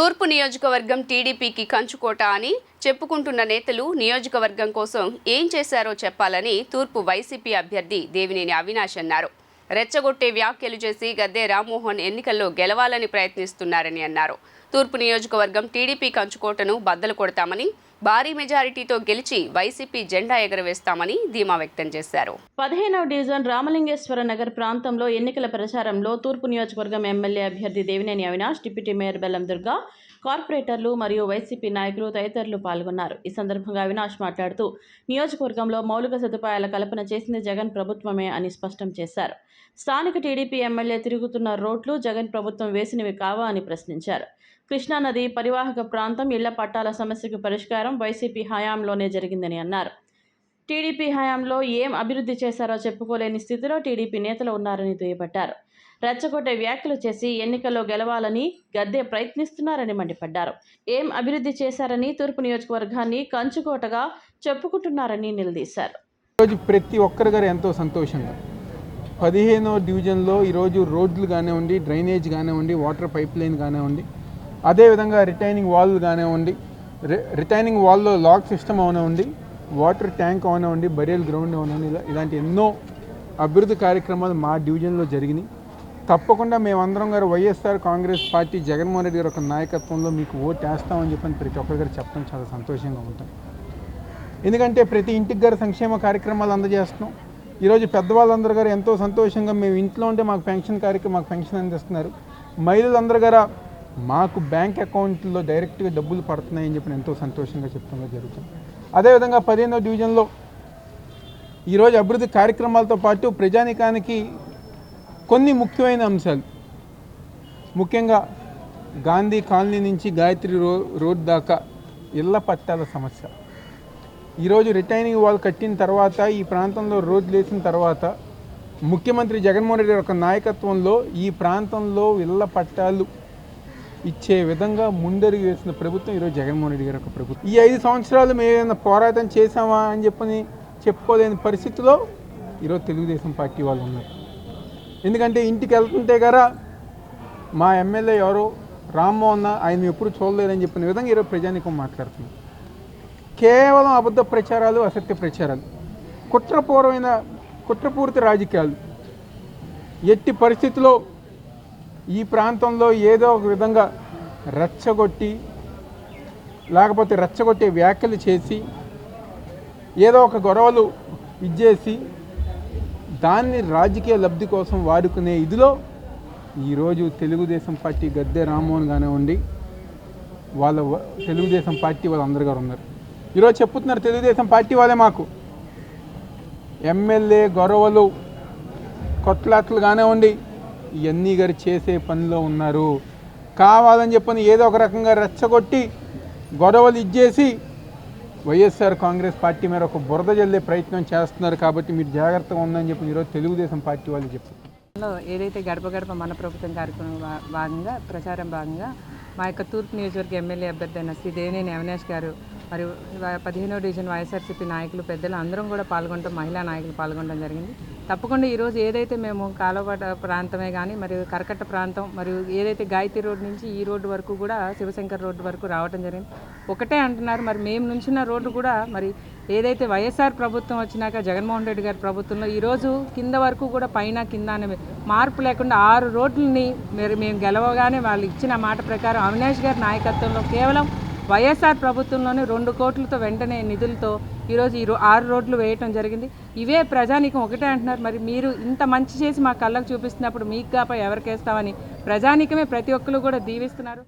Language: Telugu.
తూర్పు నియోజకవర్గం టీడీపీకి కంచుకోట అని చెప్పుకుంటున్న నేతలు నియోజకవర్గం కోసం ఏం చేశారో చెప్పాలని తూర్పు వైసీపీ అభ్యర్థి దేవినేని అవినాష్ అన్నారు. రెచ్చగొట్టే వ్యాఖ్యలు చేసి గద్దే రామ్మోహన్ ఎన్నికల్లో గెలవాలని ప్రయత్నిస్తున్నారని అన్నారు. తూర్పు నియోజకవర్గం టీడీపీ కంచుకోటను బద్దలు కొడతామని భారీ మెజారిటీతో గెలిచి వైసీపీ జెండా ఎగరవేస్తామని ధీమా వ్యక్తం చేశారు. పదిహేనవ డివిజన్ రామలింగేశ్వర నగర్ ప్రాంతంలో ఎన్నికల ప్రచారంలో తూర్పు నియోజకవర్గం ఎమ్మెల్యే అభ్యర్థి దేవినేని అవినాష్ డిప్యూటీ మేయర్ బెల్లం దుర్గా కార్పొరేటర్లు మరియు వైసీపీ నాయకులు తదితరులు పాల్గొన్నారు. ఈ సందర్భంగా అవినాష్ మాట్లాడుతూ నియోజకవర్గంలో మౌలిక సదుపాయాల కల్పన చేసింది జగన్ ప్రభుత్వమే అని స్పష్టం చేశారు. స్థానిక టీడీపీ ఎమ్మెల్యే తిరుగుతున్న రోడ్లు జగన్ ప్రభుత్వం వేసినవి కావా అని ప్రశ్నించారు. కృష్ణానది పరివాహక ప్రాంతం ఇళ్ళ పట్టాల సమస్యకు పరిష్కారం వైసీపీ హయాంలోనే జరిగిందని అన్నారు. టీడీపీ హయాంలో ఏం అభివృద్ధి చేశారో చెప్పుకోలేని స్థితిలో టీడీపీ నేతలు ఉన్నారని దుయ్యబట్టారు. రెచ్చగొట్టే వ్యాఖ్యలు చేసి ఎన్నికల్లో గెలవాలని గద్దె ప్రయత్నిస్తున్నారని మండిపడ్డారు. ఏం అభివృద్ధి చేశారని తూర్పు నియోజకవర్గాన్ని కంచుకోటగా చెప్పుకుంటున్నారని నిలదీశారు. ఈరోజు ప్రతి ఒక్కరి గారు ఎంతో సంతోషంగా పదిహేనో డివిజన్లో ఈరోజు రోడ్లు కానివ్వండి డ్రైనేజ్ కానివ్వండి వాటర్ పైప్ లైన్ కానివ్వండి అదేవిధంగా రిటైనింగ్ వాల్ కానివ్వండి రి- రిటైనింగ్ వాల్లో లాక్ సిస్టమ్ అవనివ్వండి వాటర్ ట్యాంక్ అవనివ్వండి బరియల్ గ్రౌండ్ అవనివ్వండి ఇలా ఇలాంటి ఎన్నో అభివృద్ధి కార్యక్రమాలు మా డివిజన్లో జరిగినాయి. తప్పకుండా మేమందరం గారు వైఎస్ఆర్ కాంగ్రెస్ పార్టీ జగన్మోహన్ రెడ్డి గారి ఒక నాయకత్వంలో మీకు ఓటు వేస్తామని చెప్పని ప్రతి ఒక్కరి గారు చెప్పడం చాలా సంతోషంగా ఉంటుంది. ఎందుకంటే ప్రతి ఇంటికి గారు సంక్షేమ కార్యక్రమాలు అందజేస్తున్నాం. ఈరోజు పెద్దవాళ్ళందరూ గారు ఎంతో సంతోషంగా మేము ఇంట్లో ఉంటే మాకు పెన్షన్ కార్యక్రమం మాకు పెన్షన్ అందిస్తున్నారు. మహిళలందరూ గారు మాకు బ్యాంక్ అకౌంట్లో డైరెక్ట్గా డబ్బులు పడుతున్నాయని చెప్పి ఎంతో సంతోషంగా చెప్తుండగా జరుగుతుంది. అదేవిధంగా పదిహేనో డివిజన్లో ఈరోజు అభివృద్ధి కార్యక్రమాలతో పాటు ప్రజానికానికి కొన్ని ముఖ్యమైన అంశాలు. ముఖ్యంగా గాంధీ కాలనీ నుంచి గాయత్రి రో రోడ్ దాకా ఇళ్ళ పట్టాల సమస్య. ఈరోజు రిటైనింగ్ వాల్ కట్టిన తర్వాత ఈ ప్రాంతంలో రోడ్లు వేసిన తర్వాత ముఖ్యమంత్రి జగన్మోహన్ రెడ్డి యొక్క నాయకత్వంలో ఈ ప్రాంతంలో ఇళ్ళ పట్టాలు ఇచ్చే విధంగా ముందడుగు వేసిన ప్రభుత్వం ఈరోజు జగన్మోహన్ రెడ్డి గారి యొక్క ప్రభుత్వం. ఈ ఐదు సంవత్సరాలు మేము ఏదైనా పోరాటం చేశామా అని చెప్పని చెప్పుకోలేని పరిస్థితిలో ఈరోజు తెలుగుదేశం పార్టీ వాళ్ళు ఉన్నారు. ఎందుకంటే ఇంటికి వెళ్తుంటే కదా మా ఎమ్మెల్యే ఎవరో? రామ్మోహన్ ఆయన ఎప్పుడు చూడలేదని చెప్పిన విధంగా ఈరోజు ప్రజానికం మాట్లాడుతుంది కేవలం అబద్ధ ప్రచారాలు అసత్య ప్రచారాలు కుట్రపూర్వమైన కుట్రపూరిత రాజకీయాలు. ఎట్టి పరిస్థితిలో ఈ ప్రాంతంలో ఏదో ఒక విధంగా రెచ్చగొట్టి లేకపోతే రెచ్చగొట్టే వ్యాఖ్యలు చేసి ఏదో ఒక గొడవలు ఇచ్చేసి దాన్ని రాజకీయ లబ్ధి కోసం వాడుకునే ఇదిలో ఈరోజు తెలుగుదేశం పార్టీ గద్దె రామ్మోహన్ కానివ్వండి వాళ్ళ తెలుగుదేశం పార్టీ వాళ్ళందరూ గారు ఉన్నారు. ఈరోజు చెప్పుతున్నారు తెలుగుదేశం పార్టీ వాళ్ళే మాకు. ఎమ్మెల్యే గొడవలు కొట్లాట్లు కానివ్వండి ఇవన్నీ గారు చేసే పనిలో ఉన్నారు? కావాలని చెప్పని ఏదో ఒక రకంగా రెచ్చగొట్టి గొడవలు ఇచ్చేసి వైఎస్ఆర్ కాంగ్రెస్ పార్టీ మీద ఒక బురద జల్లే ప్రయత్నం చేస్తున్నారు కాబట్టి మీరు జాగ్రత్తగా ఉందని చెప్పి ఈరోజు తెలుగుదేశం పార్టీ వాళ్ళు చెప్తున్నారు ఏదైతే గడప గడప మన ప్రభుత్వం కార్యక్రమం భాగంగా ప్రచారం భాగంగా మా యొక్క తూర్పు నియోజకవర్గ ఎమ్మెల్యే అభ్యర్థి అయిన శ్రీ దేవినేని అవినాష్ గారు మరియు పదిహేనో డివిజన్ వైఎస్ఆర్సీపీ నాయకులు పెద్దలు అందరం కూడా పాల్గొనడం మహిళా నాయకులు పాల్గొనడం జరిగింది. తప్పకుండా ఈరోజు ఏదైతే మేము కాలువట ప్రాంతమే కానీ మరియు కరకట్ట ప్రాంతం మరియు ఏదైతే గాయత్రి రోడ్ నుంచి ఈ రోడ్డు వరకు కూడా శివశంకర్ రోడ్డు వరకు రావడం జరిగింది. ఒకటే అంటున్నారు మరి మేము నుంచిన రోడ్డు కూడా మరి ఏదైతే వైఎస్ఆర్ ప్రభుత్వం వచ్చినాక జగన్మోహన్ రెడ్డి గారి ప్రభుత్వంలో ఈరోజు కింద వరకు కూడా పైన కింద అనే మార్పు లేకుండా ఆరు రోడ్లని మరి మేము గెలవగానే వాళ్ళు ఇచ్చిన మాట ప్రకారం అవినాష్ గారి నాయకత్వంలో కేవలం వైఎస్ఆర్ ప్రభుత్వంలోనే రెండు కోట్లతో వెంటనే నిధులతో ఈరోజు ఈ ఆరు రోడ్లు వేయటం జరిగింది. ఇవే ప్రజానీకం ఒకటే అంటున్నారు. మరి మీరు ఇంత మంచి చేసి మా కళ్ళకు చూపిస్తున్నప్పుడు మీకు కాప ఎవరికేస్తామని ప్రజానీకమే ప్రతి ఒక్కరు కూడా దీవిస్తున్నారు.